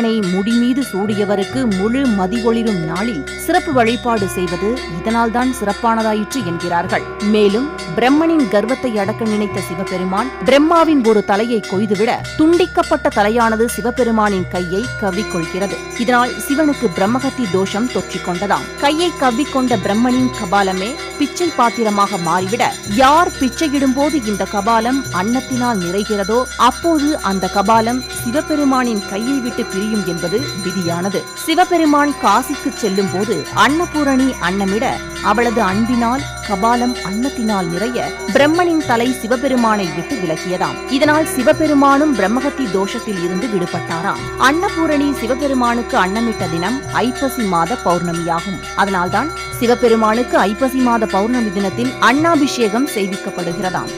சந்திரனை முடிமீது சூடியவருக்கு முழு மதிவொளிரும் நாளில் சிறப்பு வழிபாடு செய்வது இதனால்தான் சிறப்பானதாயிற்று என்கிறார்கள். மேலும் பிரம்மனின் கர்வத்தை அடக்க நினைத்த சிவபெருமான் பிரம்மாவின் ஒரு தலையை கொய்துவிட துண்டிக்கப்பட்ட தலையானது சிவபெருமானின் கையை கவ்விக்கொள்கிறது. இதனால் சிவனுக்கு பிரம்மகத்தி தோஷம் தொற்றிக் கொண்டதாம். கையை கவ்விக்கொண்ட பிரம்மனின் கபாலமே பிச்சை பாத்திரமாக மாறிவிட யார் பிச்சையிடும்போது இந்த கபாலம் அன்னத்தினால் நிறைகிறதோ அப்போது அந்த கபாலம் சிவபெருமானின் கையை விட்டு முடியும் என்பது விதியானது. சிவபெருமான் காசிக்கு செல்லும் போது அன்னபூரணி அன்னமிட அவளது அன்பினால் கபாலம் அன்னத்தினால் நிறைய பிரம்மனின் தலை சிவபெருமானை விட்டு விலகியதாம். இதனால் சிவபெருமானும் பிரம்மகத்தி தோஷத்தில் இருந்து விடுபட்டாராம். அன்னபூரணி சிவபெருமானுக்கு அன்னமிட்ட தினம் ஐப்பசி மாத பௌர்ணமியாகும். அதனால்தான் சிவபெருமானுக்கு ஐப்பசி மாத பௌர்ணமி தினத்தில் அன்னாபிஷேகம் செய்விக்கப்படுகிறதாம்.